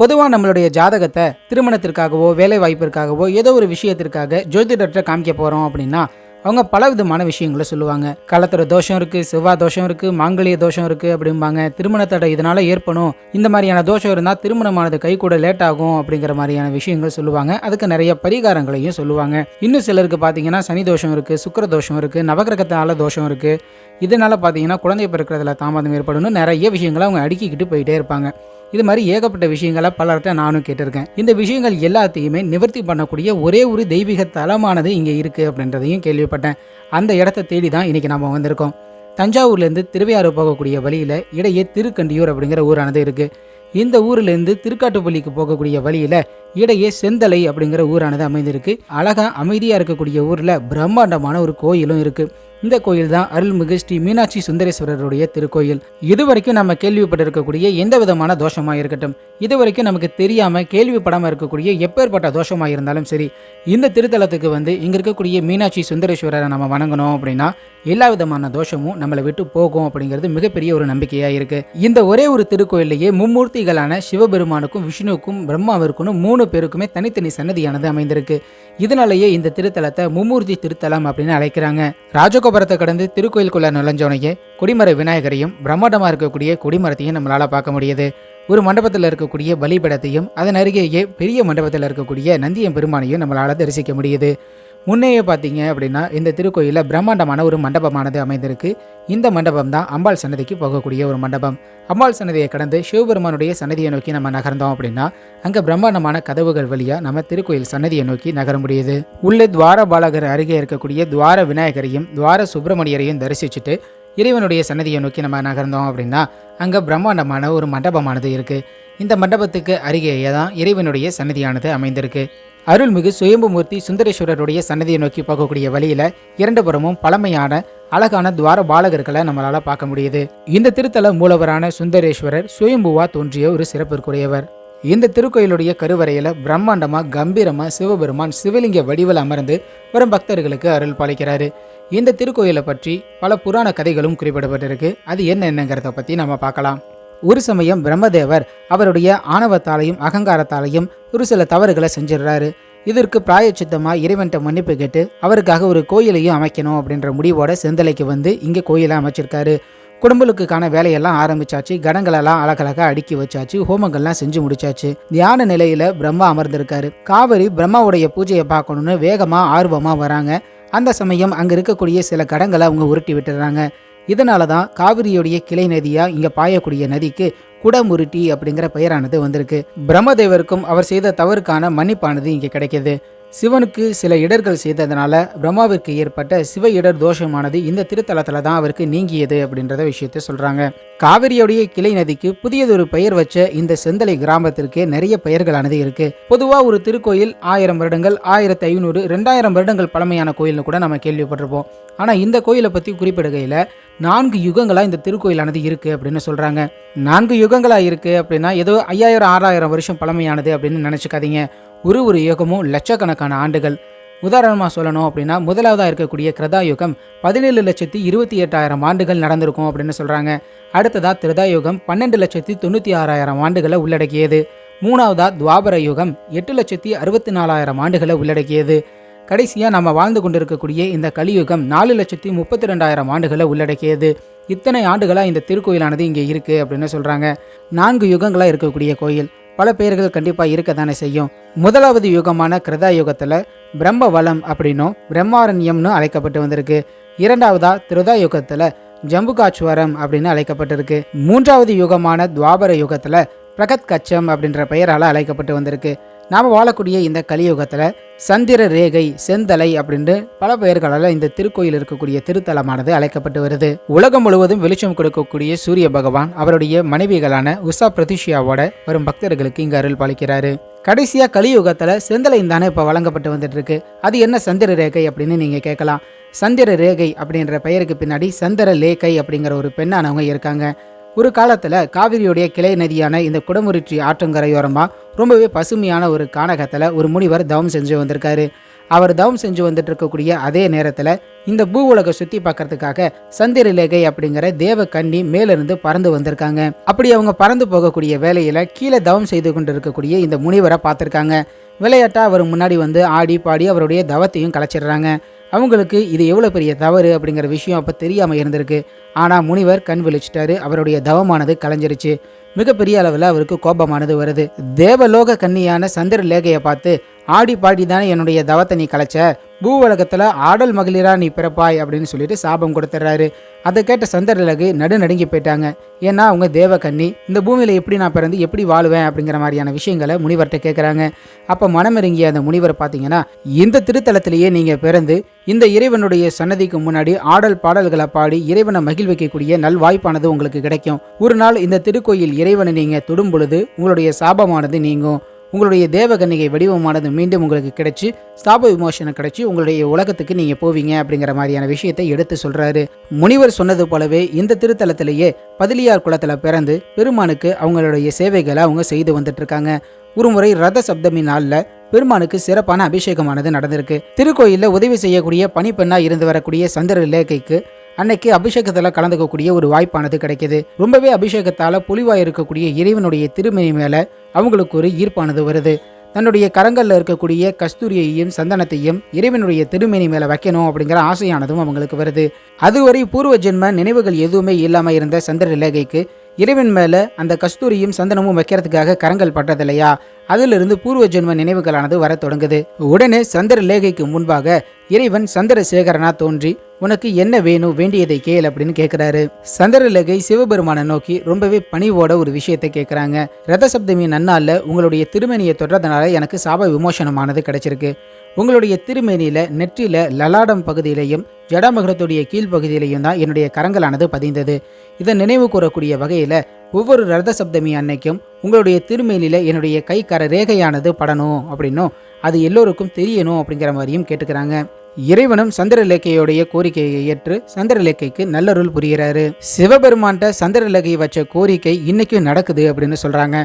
பொதுவாக நம்மளுடைய ஜாதகத்தை திருமணத்திற்காகவோ வேலை வாய்ப்பிற்காகவோ ஏதோ ஒரு விஷயத்திற்காக ஜோதிடர்கிட்ட காமிக்க போகிறோம் அப்படின்னா அவங்க பல விதமான விஷயங்களை சொல்லுவாங்க. களத்துற தோஷம் இருக்குது செவ்வாய் தோஷம் இருக்குது மாங்கலிய தோஷம் இருக்குது அப்படிம்பாங்க. திருமணத்தடை இதனால் ஏற்படும். இந்த மாதிரியான தோஷம் இருந்தால் திருமணமானது கை கூட லேட் ஆகும் அப்படிங்கிற மாதிரியான விஷயங்கள் சொல்லுவாங்க. அதுக்கு நிறைய பரிகாரங்களையும் சொல்லுவாங்க. இன்னும் சிலருக்கு பார்த்தீங்கன்னா சனி தோஷம் இருக்குது சுக்கிர தோஷம் இருக்குது நவகிரகத்தினால தோஷம் இருக்குது இதனால் பார்த்தீங்கன்னா குழந்தை பிறக்கிறதுல தாமதம் ஏற்படும். நிறைய விஷயங்களை அவங்க அடுக்கிக்கிட்டு போயிட்டே இருப்பாங்க. இது மாதிரி ஏகப்பட்ட விஷயங்களை பலர்கிட்ட நானும் கேட்டிருக்கேன். இந்த விஷயங்கள் எல்லாத்தையுமே நிவர்த்தி பண்ணக்கூடிய ஒரே ஒரு தெய்வீக தலமானது இங்கே இருக்குது அப்படின்றதையும் கேள்விப்பட்டேன். அந்த இடத்த தேடி தான் இன்றைக்கி நம்ம வந்திருக்கோம். தஞ்சாவூர்லேருந்து திருவையாறு போகக்கூடிய வழியில் இடையே திருக்கண்டியூர் அப்படிங்கிற ஊரானது இருக்குது இந்த ஊர்லேருந்து திருக்காட்டுப்பள்ளிக்கு போகக்கூடிய வழியில் இடையே செந்தலை அப்படிங்கிற ஊரானது அமைந்திருக்கு. அழகா அமைதியாக இருக்கக்கூடிய ஊரில் பிரம்மாண்டமான ஒரு கோயிலும் இருக்குது இந்த கோயில் தான் அருள்மிகு ஸ்ரீ மீனாட்சி சுந்தரேஸ்வரருடைய திருக்கோயில். இதுவரைக்கும் நம்ம கேள்விப்பட்டிருக்கக்கூடிய எந்த விதமான தோஷமாக இருக்கட்டும் இதுவரைக்கும் நமக்கு தெரியாமல் கேள்விப்படாமல் இருக்கக்கூடிய எப்பேற்பட்ட தோஷமாக இருந்தாலும் சரி இந்த திருத்தலத்துக்கு வந்து இங்கே இருக்கக்கூடிய மீனாட்சி சுந்தரேஸ்வரரை நம்ம வணங்கணும் அப்படின்னா எல்லா விதமான தோஷமும் நம்மளை விட்டு போகும் அப்படிங்கிறது மிகப்பெரிய ஒரு நம்பிக்கையாக இருக்கு. இந்த ஒரே ஒரு திருக்கோயிலேயே மும்மூர்த்திகளான சிவபெருமானுக்கும் விஷ்ணுவுக்கும் பிரம்மாவிற்கும் மூணு பேருக்குமே தனித்தனி சன்னதியானது அமைந்திருக்கு. இதனாலேயே இந்த திருத்தலத்தை மும்மூர்த்தி திருத்தலம் அப்படின்னு அழைக்கிறாங்க. ராஜகோபுரத்தை கடந்து திருக்கோயிலுக்குள்ள நுழைஞ்சோனையே குடிமர விநாயகரையும் பிரம்மாண்டமாக இருக்கக்கூடிய குடிமரத்தையும் நம்மளால பார்க்க முடியுது. ஒரு மண்டபத்தில் இருக்கக்கூடிய பலிபடத்தையும் அதன் அருகேயே பெரிய மண்டபத்தில் இருக்கக்கூடிய நந்தியம் பெருமானையும் நம்மளால தரிசிக்க முடியுது. முன்னையே பார்த்தீங்க அப்படின்னா இந்த திருக்கோயிலில் பிரம்மாண்டமான ஒரு மண்டபமானது அமைந்திருக்கு. இந்த மண்டபம் தான் அம்பாள் சன்னதிக்கு போகக்கூடிய ஒரு மண்டபம். அம்பாள் சன்னதியை கடந்து சிவபெருமானுடைய சன்னதியை நோக்கி நம்ம நகர்ந்தோம் அப்படின்னா அங்கே பிரம்மாண்டமான கதவுகள் வழியாக நம்ம திருக்கோயில் சன்னதியை நோக்கி நகர முடியுது. உள்ளே துவார பாலகர் அருகே இருக்கக்கூடிய துவார விநாயகரையும் துவார சுப்பிரமணியரையும் தரிசிச்சுட்டு இறைவனுடைய சன்னதியை நோக்கி நம்ம நகர்ந்தோம் அப்படின்னா அங்கே பிரம்மாண்டமான ஒரு மண்டபமானது இருக்குது இந்த மண்டபத்துக்கு அருகேயே தான் இறைவனுடைய சன்னதியானது அமைந்திருக்கு. அருள்மிகு சுயம்புமூர்த்தி சுந்தரேஸ்வரருடைய சன்னதியை நோக்கி போகக்கூடிய வழியில இரண்டு புறமும் பழமையான அழகான துவார பாலகர்களை நம்மளால பார்க்க முடியுது. இந்த திருத்தல மூலவரான சுந்தரேஸ்வரர் சுயம்புவா தோன்றிய ஒரு சிறப்பிற்குரியவர் இந்த திருக்கோயிலுடைய கருவறையில பிரம்மாண்டமா கம்பீரமா சிவபெருமான் சிவலிங்க வடிவில் அமர்ந்து வரும் பக்தர்களுக்கு அருள் பாலிக்கிறாரு. இந்த திருக்கோயிலை பற்றி பல புராண கதைகளும் குறிப்பிடப்பட்டிருக்கு. அது என்னென்னங்கிறத பத்தி நம்ம பார்க்கலாம். ஒரு சமயம் பிரம்மதேவர் அவருடைய ஆணவத்தாலையும் அகங்காரத்தாலையும் ஒரு சில தவறுகளை செஞ்சிடுறாரு. இதற்கு பிராயச்சித்தமாக இறைவன்கிட்ட மன்னிப்பு கேட்டு அவருக்காக ஒரு கோயிலையும் அமைக்கணும் அப்படின்ற முடிவோட செந்தலைக்கு வந்து இங்கே கோயிலை அமைச்சிருக்காரு. குடும்பலுக்கான வேலையெல்லாம் ஆரம்பிச்சாச்சு. கடங்களெல்லாம் அழகழகாக அடுக்கி வச்சாச்சு. ஹோமங்கள்லாம் செஞ்சு முடிச்சாச்சு. தியான நிலையில பிரம்மா அமர்ந்திருக்காரு. காவிரி பிரம்மாவுடைய பூஜையை பார்க்கணும்னு வேகமா ஆர்வமா வராங்க. அந்த சமயம் அங்க இருக்கக்கூடிய சில கடங்களை அவங்க உருட்டி விட்டுறாங்க. இதனால தான் காவிரியுடைய கிளை நதியா இங்க பாயக்கூடிய நதிக்கு குடமுருட்டி அப்படிங்கிற பெயரானது வந்திருக்கு. பிரம்மதேவருக்கும் அவர் செய்த தவறுக்கான மன்னிப்பானது இங்கே கிடைக்கிது. சிவனுக்கு சில இடர்கள் செய்ததுனால பிரம்மாவிற்கு ஏற்பட்ட சிவ இடர் தோஷமானது இந்த திருத்தலத்தில் தான் அவருக்கு நீங்கியது அப்படின்றத விஷயத்த சொல்கிறாங்க காவிரியுடைய கிளை நதிக்கு புதியதொரு பெயர் வச்ச இந்த செந்தலை கிராமத்திற்கு நிறைய பெயர்களானது இருக்கு. பொதுவா ஒரு திருக்கோயில் ஆயிரம் வருடங்கள் ஆயிரத்தி ஐநூறு ரெண்டாயிரம் வருடங்கள் பழமையான கோயில்னு கூட நம்ம கேள்விப்பட்டிருப்போம். ஆனா இந்த கோயிலை பத்தி குறிப்பிடுகையில நான்கு யுகங்களா இந்த திருக்கோயிலானது இருக்கு அப்படின்னு சொல்றாங்க. நான்கு யுகங்களா இருக்கு அப்படின்னா ஏதோ ஐயாயிரம் ஆறாயிரம் வருஷம் பழமையானது அப்படின்னு நினைச்சுக்காதீங்க. ஒரு ஒரு யுகமும் லட்சக்கணக்கான ஆண்டுகள். உதாரணமாக சொல்லணும் அப்படின்னா முதலாவதாக இருக்கக்கூடிய கிரதா யுகம் பதினேழு லட்சத்தி இருபத்தி எட்டாயிரம் ஆண்டுகள் நடந்திருக்கும் அப்படின்னு சொல்கிறாங்க அடுத்ததாக திரதா யுகம் பன்னெண்டு லட்சத்தி தொண்ணூற்றி ஆறாயிரம் ஆண்டுகளை உள்ளடக்கியது. மூணாவதா துவாபர யுகம் எட்டு லட்சத்தி அறுபத்தி நாலாயிரம் ஆண்டுகளை உள்ளடக்கியது. கடைசியாக நம்ம வாழ்ந்து கொண்டிருக்கக்கூடிய இந்த கலியுகம் நாலு லட்சத்தி முப்பத்தி ரெண்டாயிரம் ஆண்டுகளை உள்ளடக்கியது. இத்தனை ஆண்டுகளாக இந்த திருக்கோயிலானது இங்கே இருக்குது அப்படின்னு சொல்கிறாங்க நான்கு யுகங்களாக இருக்கக்கூடிய கோயில். பல பெயர்கள் கண்டிப்பாக இருக்க தானே செய்யும். முதலாவது யுகமான கிருதா யுகத்தில் பிரம்ம வளம் அப்படின்னும் பிரம்மாரண்யம்னு அழைக்கப்பட்டு வந்திருக்கு. இரண்டாவதா திருதா யுகத்தில் ஜம்புகாச்சுவரம் அப்படின்னு அழைக்கப்பட்டிருக்கு. மூன்றாவது யுகமான துவாபர யுகத்தில் பிரகத் கச்சம் அப்படின்ற பெயரால் அழைக்கப்பட்டு வந்திருக்கு. நாம் வாழக்கூடிய இந்த கலியுகத்தில் சந்திர ரேகை செந்தலை அப்படின்ட்டு பல பெயர்களால் இந்த திருக்கோயில் இருக்கக்கூடிய திருத்தலமானது அழைக்கப்பட்டு வருது. உலகம் முழுவதும் வெளிச்சம் கொடுக்கக்கூடிய சூரிய பகவான் அவருடைய மனைவிகளான உஷா பிரதிஷியாவோட வரும் பக்தர்களுக்கு இங்கு அருள் பாலிக்கிறாரு. கடைசியா கலியுகத்தில் செந்தலையும் தானே இப்போ வழங்கப்பட்டு வந்துட்டு இருக்கு அது என்ன சந்திர ரேகை அப்படின்னு நீங்கள் கேட்கலாம். சந்திர ரேகை அப்படின்ற பெயருக்கு பின்னாடி சந்திர லேகை அப்படிங்கிற ஒரு பெண்ணானவங்க இருக்காங்க. ஒரு காலத்தில் காவிரியுடைய கிளை நதியான இந்த குடமுறிச்சி ஆற்றங்கரையோரமாக ரொம்பவே பசுமையான ஒரு காணகத்தில் ஒரு முனிவர் தவம் செஞ்சு வந்திருக்காரு. அவர் தவம் செஞ்சு வந்துட்டு இருக்கக்கூடிய அதே நேரத்தில் இந்த பூ உலக சுற்றி பார்க்கறதுக்காக சந்திரலேகை அப்படிங்கிற தேவ கண்ணி மேலிருந்து பறந்து வந்திருக்காங்க. அப்படி அவங்க பறந்து போகக்கூடிய வேலையில் கீழே தவம் செய்து கொண்டு இருக்கக்கூடிய இந்த முனிவரை பார்த்துருக்காங்க. விளையாட்டாக அவர் முன்னாடி வந்து ஆடி பாடி அவருடைய தவத்தையும் கலைச்சிடுறாங்க. அவங்களுக்கு இது எவ்வளோ பெரிய தவறு அப்படிங்கிற விஷயம் அப்போ தெரியாமல் இருந்திருக்கு. ஆனால் முனிவர் கண் விழிச்சிட்டாரு. அவருடைய தவமானது கலைஞ்சிருச்சு. மிகப்பெரிய அளவில் அவருக்கு கோபமானது வருது. தேவலோக கன்னியான சந்திர லேகையை பார்த்து ஆடி பாடி தானே என்னுடைய தவத்தை நீ கலைச்ச? பூ உலகத்தில் ஆடல் மகளிரா நீ பிறப்பாய் அப்படின்னு சொல்லிட்டு சாபம் கொடுத்துட்றாரு அதை கேட்ட சந்திரலகு நடு நடுங்கி போயிட்டாங்க. ஏன்னா அவங்க தேவ கன்னி இந்த பூமியில் எப்படி நான் பிறந்து எப்படி வாழுவேன் அப்படிங்கிற மாதிரியான விஷயங்களை முனிவர்கிட்ட கேட்குறாங்க அப்போ மனமிறங்கிய அந்த முனிவர் பார்த்தீங்கன்னா இந்த திருத்தலத்திலேயே நீங்கள் பிறந்து இந்த இறைவனுடைய சன்னதிக்கு முன்னாடி ஆடல் பாடல்களை பாடி இறைவனை மகிழ்விக்கக்கூடிய நல்வாய்ப்பானது உங்களுக்கு கிடைக்கும். ஒரு நாள் இந்த திருக்கோயில் இறைவனை நீங்கள் தொடும் பொழுது உங்களுடைய சாபமானது நீங்கும். உங்களுடைய தேவகன்னிகை வடிவமானது மீண்டும் உங்களுக்கு கிடைச்சி சாப விமோசனம் கிடைச்சி உங்களுடைய உலகத்துக்கு நீங்கள் போவீங்க அப்படிங்கிற மாதிரியான விஷயத்தை எடுத்து சொல்கிறாரு முனிவர் சொன்னது போலவே இந்த திருத்தலத்திலேயே பதிலியார் குளத்தில் பிறந்து பெருமானுக்கு அவங்களுடைய சேவைகளை அவங்க செய்து வந்துட்டு இருக்காங்க ஒரு முறை ரத சப்தமி நாளில் பெருமானுக்கு சிறப்பான அபிஷேகமானது நடந்திருக்கு. திருக்கோயிலில் உதவி செய்யக்கூடிய பணிப்பெண்ணா இருந்து வரக்கூடிய சந்திர லேகைக்கு அன்னைக்கு அபிஷேகத்தில் கலந்துக்கக்கூடிய ஒரு வாய்ப்பானது கிடைக்கிது. ரொம்பவே அபிஷேகத்தால் பொலிவாக இருக்கக்கூடிய இறைவனுடைய திருமணி மேலே அவங்களுக்கு ஒரு ஈர்ப்பானது வருது. தன்னுடைய கரங்களில் இருக்கக்கூடிய கஸ்தூரியையும் சந்தனத்தையும் இறைவனுடைய திருமேனி மேலே வைக்கணும் அப்படிங்கிற ஆசையானதும் அவங்களுக்கு வருது. அதுவரை பூர்வ ஜென்ம நினைவுகள் எதுவுமே இல்லாமல் இருந்த சந்திர இறைவன் மேலே அந்த கஸ்தூரியும் சந்தனமும் வைக்கிறதுக்காக கரங்கள் பட்டதில்லையா? அதிலிருந்து பூர்வ ஜென்ம நினைவுகளானது வரத் தொடங்குது. உடனே சந்திர லேகைக்கு முன்பாக இறைவன் சந்திரசேகரனா தோன்றி உனக்கு என்ன வேணும்? வேண்டியதை கேள் அப்படின்னு கேட்குறாரு சந்திரலேகை சிவபெருமானை நோக்கி ரொம்பவே பணிவோட ஒரு விஷயத்தை கேட்குறாங்க ரத சப்தமி நன்னால உங்களுடைய திருமணியை தொடர்றதுனால எனக்கு சாப விமோசனமானது கிடைச்சிருக்கு. உங்களுடைய திருமேனியில நெற்றியில லலாடம் பகுதியிலையும் ஜடாமகரத்துடைய கீழ்ப்பகுதியிலையும் தான் என்னுடைய கரங்களானது பதிந்தது. இதை நினைவு கூறக்கூடிய வகையில் ஒவ்வொரு ரத சப்தமி அன்னைக்கும் உங்களுடைய திருமேனியில என்னுடைய கை கர ரேகையானது படணும் அப்படின்னும் அது எல்லோருக்கும் தெரியணும் அப்படிங்கிற மாதிரியும் கேட்டுக்கிறாங்க. இறைவனும் சந்திரலேக்கையோடைய கோரிக்கையை ஏற்று சந்திரலேக்கைக்கு நல்லருள் புரிகிறாரு. சிவபெருமான்கிட்ட சந்திரலேகை வச்ச கோரிக்கை இன்னைக்கும் நடக்குது அப்படின்னு சொல்றாங்க.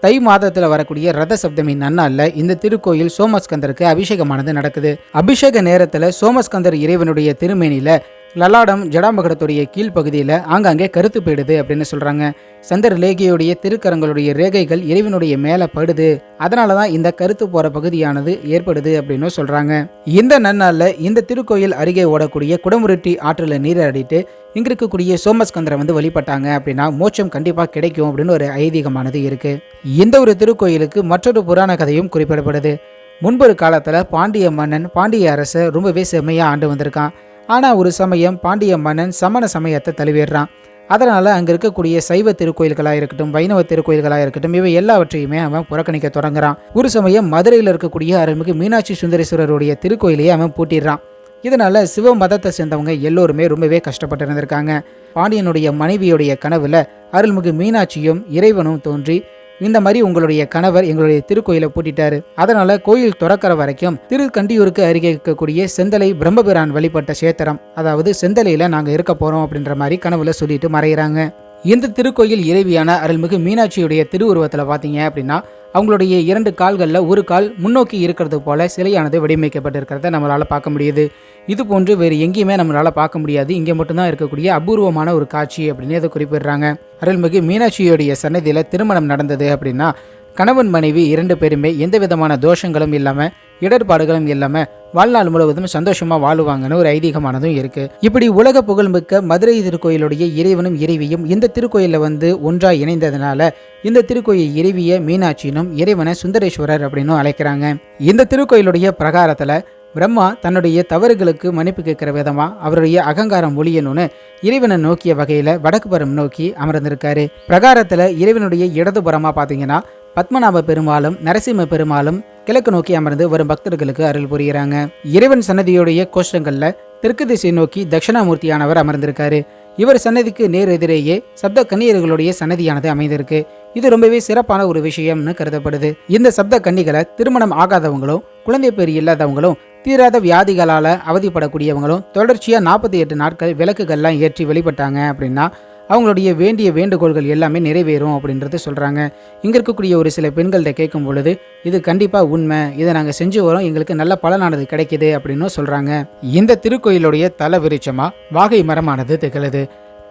தை மாதத்தில் வரக்கூடிய ரத சப்தமி நன்னாள்ல இந்த திருக்கோயில் சோமஸ்கந்தருக்கு அபிஷேகமானது நடக்குது. அபிஷேக நேரத்தில் சோமஸ்கந்தர் இறைவனுடைய திருமேனியில லலாடம் ஜடாமகடத்துடைய கீழ்ப்பகுதியில் ஆங்காங்கே கருத்து போயிடுது அப்படின்னு சொல்கிறாங்க சந்தர் லேகியுடைய திருக்கரங்களுடைய ரேகைகள் இறைவனுடைய மேலே படுது. அதனால தான் இந்த கருத்து போகிற பகுதியானது ஏற்படுது அப்படின்னு சொல்கிறாங்க இந்த நன்னாளில் இந்த திருக்கோயில் அருகே ஓடக்கூடிய குடமுருட்டி ஆற்றில் நீராடிட்டு இங்கே இருக்கக்கூடிய சோமஸ்கந்தரை வந்து வழிபட்டாங்க அப்படின்னா மோட்சம் கண்டிப்பாக கிடைக்கும் அப்படின்னு ஒரு ஐதீகமானது இருக்குது இந்த ஒரு திருக்கோயிலுக்கு மற்றொரு புராண கதையும் குறிப்பிடப்படுது. முன்பொரு காலத்தில் பாண்டிய மன்னன் பாண்டிய அரசை ரொம்பவே செம்மையாக ஆண்டு வந்திருக்கான். ஆனால் ஒரு சமயம் பாண்டிய மன்னன் சமண சமயத்தை தழுவிடுறான். அதனால் அங்கே இருக்கக்கூடிய சைவ திருக்கோயில்களாக இருக்கட்டும் வைணவ திருக்கோயில்களாக இருக்கட்டும் இவை எல்லாவற்றையுமே அவன் புறக்கணிக்க தொடங்குறான். ஒரு சமயம் மதுரையில் இருக்கக்கூடிய அருள்மிகு மீனாட்சி சுந்தரேஸ்வரருடைய திருக்கோயிலையே அவன் பூட்டிடுறான். இதனால் சிவ மதத்தை சேர்ந்தவங்க எல்லோருமே ரொம்பவே கஷ்டப்பட்டு இருந்திருக்காங்க. பாண்டியனுடைய மனைவியுடைய கனவில் அருள்மிகு மீனாட்சியும் இறைவனும் தோன்றி இந்த மாதிரி உங்களுடைய கணவர் எங்களுடைய திருக்கோயிலை பூட்டிட்டாரு. அதனால கோயில் திறக்கிற வரைக்கும் திருக்கண்டியூருக்கு அருகே இருக்கக்கூடிய செந்தலை பிரம்மபிரான் வழிபட்ட சேத்திரம் அதாவது செந்தலையில நாங்க இருக்க போறோம் அப்படின்ற மாதிரி கனவுல சொல்லிட்டு மறைகிறாங்க இந்த திருக்கோயில் இறைவியான அருள்மிகு மீனாட்சியுடைய திருவுருவத்தில் பார்த்தீங்க அப்படின்னா அவங்களுடைய இரண்டு கால்களில் ஒரு கால் முன்னோக்கி இருக்கிறது போல சிலையானது வடிவமைக்கப்பட்டிருக்கிறத நம்மளால் பார்க்க முடியுது. இது போன்று வேறு எங்கேயுமே நம்மளால் பார்க்க முடியாது. இங்கே மட்டும்தான் இருக்கக்கூடிய அபூர்வமான ஒரு காட்சி அப்படின்னு இதை குறிப்பிடுறாங்க. அருள்மிகு மீனாட்சியுடைய சன்னதியில் திருமணம் நடந்தது அப்படின்னா கணவன் மனைவி இரண்டு பேருமே எந்த விதமான தோஷங்களும் இல்லாமல் இடர்பாடுகளும் இல்லாமல் வாழ்நாள் முழுவதும் சந்தோஷமாக வாழுவாங்கன்னு ஒரு ஐதீகமானதும் இருக்கு. இப்படி உலக புகழ்மிக்க மதுரை திருக்கோயிலுடைய இறைவனும் இறைவியும் இந்த திருக்கோயிலில் வந்து ஒன்றாக இணைந்ததுனால இந்த திருக்கோயில் இறைவிய மீனாட்சினும் இறைவனை சுந்தரேஸ்வரர் அப்படின்னு அழைக்கிறாங்க. இந்த திருக்கோயிலுடைய பிரகாரத்தில் பிரம்மா தன்னுடைய தவறுகளுக்கு மன்னிப்பு கேட்கிற விதமா அவருடைய அகங்காரம் ஒழியணும்னு இறைவனை நோக்கிய வகையில வடக்கு புறம் நோக்கி அமர்ந்திருக்காரு. பிரகாரத்துல இறைவனுடைய இடதுபுறமா பாத்தீங்கன்னா பத்மநாப பெருமாளும் நரசிம்ம பெருமாளும் கிழக்கு நோக்கி அமர்ந்து வரும் பக்தர்களுக்கு அருள் புரிகிறாங்க. இறைவன் சன்னதியுடைய கோஷ்டங்கள்ல தெற்கு திசை நோக்கி தட்சிணாமூர்த்தியானவர் அமர்ந்திருக்காரு. இவர் சன்னதிக்கு நேர் எதிரேயே சப்த கன்னியர்களுடைய சன்னதியானது அமைந்திருக்கு. இது ரொம்பவே சிறப்பான ஒரு விஷயம்னு கருதப்படுது. இந்த சப்த கன்னிகளை திருமணம் ஆகாதவங்களும் குழந்தை பேர் இல்லாதவங்களும் தீராத வியாதிகளால் அவதிப்படக்கூடியவங்களும் தொடர்ச்சியாக நாற்பத்தி எட்டு நாட்கள் விளக்குகள்லாம் ஏற்றி வெளிப்பட்டாங்க அப்படின்னா அவங்களுடைய வேண்டிய வேண்டுகோள்கள் எல்லாமே நிறைவேறும் அப்படின்றது சொல்கிறாங்க இங்கே இருக்கக்கூடிய ஒரு சில பெண்கள்கிட்ட கேட்கும் பொழுது இது கண்டிப்பாக உண்மை இதை நாங்கள் செஞ்சு வரோம் எங்களுக்கு நல்ல பலனானது கிடைக்குது அப்படின்னு சொல்கிறாங்க இந்த திருக்கோயிலுடைய தல விருட்சமாக வாகை மரமானது திகழுது.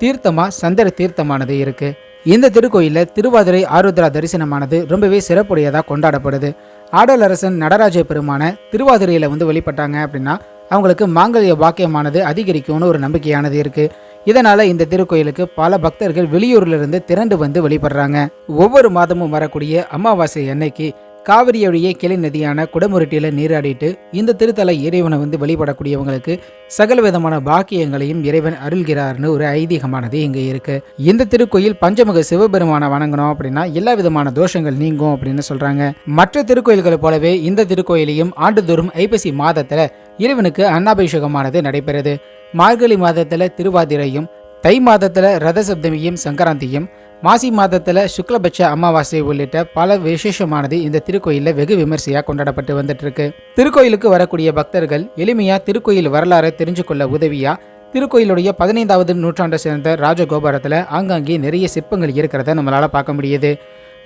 தீர்த்தமாக சந்திர தீர்த்தமானது இருக்கு. இந்த திருக்கோயிலில் திருவாதிரை ஆருத்ரா தரிசனமானது ரொம்பவே சிறப்புடையதாக கொண்டாடப்படுது. ஆடலரசன் நடராஜ பெருமான திருவாதிரையில் வந்து வெளிப்பட்டாங்க அப்படின்னா அவங்களுக்கு மாங்கல்ய பாக்கியமானது அதிகரிக்கும்னு ஒரு நம்பிக்கையானது இருக்கு. இதனால இந்த திருக்கோயிலுக்கு பல பக்தர்கள் வெளியூர்ல இருந்து திரண்டு வந்து வழிபடுறாங்க. ஒவ்வொரு மாதமும் வரக்கூடிய அமாவாசை அன்னைக்கு காவிரியுடைய கிளை நதியான குடமுருட்டியில நீராடிட்டு இந்த திருத்தல இறைவனை வந்து வழிபடக்கூடியவங்களுக்கு சகல விதமான பாக்கியங்களையும் இறைவன் அருள்கிறார்னு ஒரு ஐதீகமானது இங்க இருக்கு. இந்த திருக்கோயில் பஞ்சமுக சிவபெருமான வணங்கணும் அப்படின்னா எல்லா விதமான தோஷங்கள் நீங்கும் அப்படின்னு சொல்றாங்க. மற்ற திருக்கோயில்களை போலவே இந்த திருக்கோயிலையும் ஆண்டுதோறும் ஐப்பசி மாதத்துல இறைவனுக்கு அன்னாபிஷேகமானது நடைபெறுது. மார்கழி மாதத்துல திருவாதிரையும் தை மாதத்துல ரத சப்தமியும் சங்கராந்தியும் மாசி மாதத்துல சுக்லபட்ச அமாவாசை உள்ளிட்ட பல விசேஷமானது இந்த திருக்கோயிலில் வெகு விமர்சையா கொண்டாடப்பட்டு வந்துட்டு இருக்கு திருக்கோயிலுக்கு வரக்கூடிய பக்தர்கள் எளிமையா திருக்கோயில் வரலாறை தெரிஞ்சு கொள்ள உதவியா திருக்கோயிலுடைய பதினைந்தாவது நூற்றாண்டை சேர்ந்த ராஜகோபுரத்தில் ஆங்காங்கே நிறைய சிற்பங்கள் இருக்கிறத நம்மளால பார்க்க முடியுது.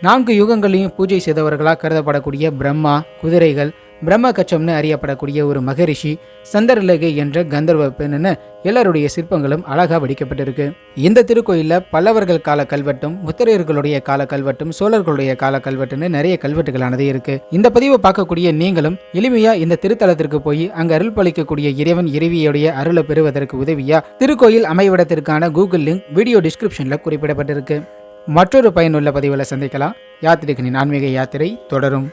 நான்கு யுகங்களையும் பூஜை செய்தவர்களாக கருதப்படக்கூடிய பிரம்மா குதிரைகள் பிரம்ம கச்சம்னு அறியப்படக்கூடிய ஒரு மகரிஷி சந்தரலேகை என்ற கந்தர்வ பெண்ணுன்னு எல்லாருடைய சிற்பங்களும் அழகாக வடிக்கப்பட்டிருக்கு. இந்த திருக்கோயிலில் பல்லவர்கள் கால கல்வெட்டும் முத்திரையர்களுடைய கால கல்வெட்டும் சோழர்களுடைய கால கல்வெட்டுன்னு நிறைய கல்வெட்டுகளானது இருக்கு. இந்த பதிவை பார்க்கக்கூடிய நீங்களும் எளிமையா இந்த திருத்தலத்திற்கு போய் அங்கு அருள் பளிக்கக்கூடிய இறைவன் இறைவியுடைய அருளை பெறுவதற்கு உதவியா திருக்கோயில் அமைவிடத்திற்கான கூகுள் லிங்க் வீடியோ டிஸ்கிரிப்ஷன்ல குறிப்பிடப்பட்டிருக்கு. மற்றொரு பயனுள்ள பதிவில் சந்திக்கலாம். யாத்திரிகனின் ஆன்மீக யாத்திரை தொடரும்.